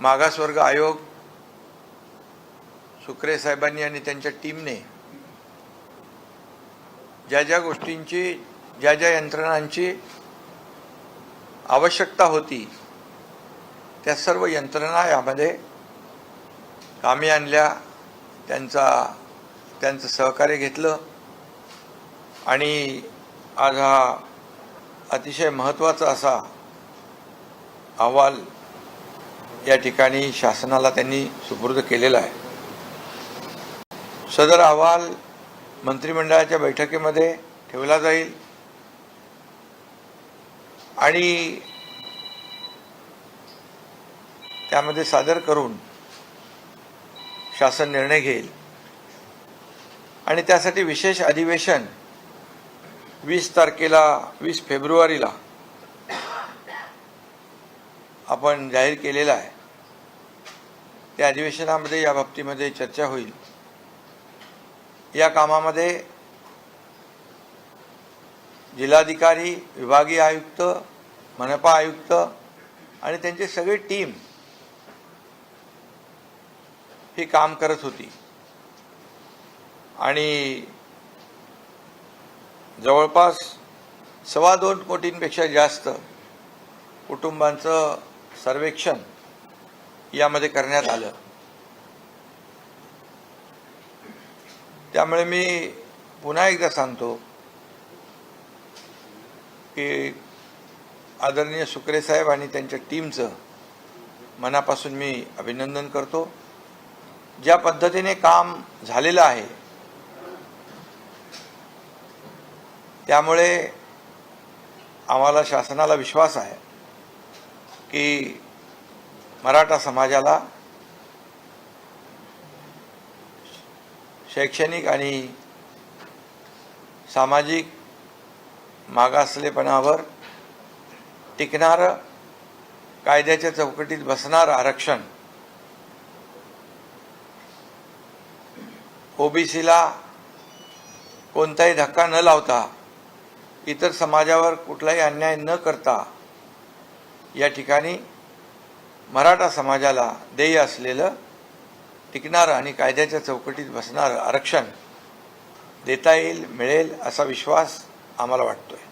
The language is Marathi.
मागासवर्ग आयोग सुक्रे साहेबांनी आणि त्यांच्या टीमने ज्या ज्या गोष्टींची ज्या ज्या यंत्रणांची आवश्यकता होती त्या सर्व यंत्रणा यामध्ये कामी आणल्या त्यांचा त्यांचं सहकार्य घेतलं आणि आज हा अतिशय महत्त्वाचा असा अहवाल या ठिकाणी शासनाला त्यांनी सुपूर्द केलेला आहे. सदर अहवाल मंत्रिमंडळाच्या बैठकीमध्ये ठेवला जाईल. आणि त्यामध्ये सादर करून शासन निर्णय घेईल. आणि त्यासाठी विशेष अधिवेशन वीस तारखेला वीस फेब्रुवारीला आपण जाहीर केलेला आहे. त्या अधिवेशनामध्ये या बाबतीमध्ये चर्चा होईल. या कामामध्ये जिल्हाधिकारी विभागीय आयुक्त मनपा आयुक्त आणि त्यांची सगळी टीम ही काम करत होती. आणि जवळपास सव्वा दोन कोटींपेक्षा जास्त कुटुंबांचं सर्वेक्षण यामध्ये करण्यात आलं. त्यामुळे मी पुन्हा एकदा सांगतो की आदरणीय सुक्रे साहेब आणि त्यांच्या टीमचं मनापासून मी अभिनंदन करतो. ज्या पद्धतीने काम झालेलं आहे त्यामुळे आम्हाला शासनाला विश्वास आहे की मराठा समाजाला शैक्षणिक आणि सामाजिक मागासलेपणावर टिकणारं कायद्याच्या चौकटीत बसणारं आरक्षण ओबीसीला कोणताही धक्का न लावता इतर समाजावर कुठलाही अन्याय न करता या ठिकाणी मराठा समाजाला देय असलेलं टिकणारं आणि कायद्याच्या चौकटीत बसणारं आरक्षण देता येईल मिळेल असा विश्वास आम्हाला वाटतोय.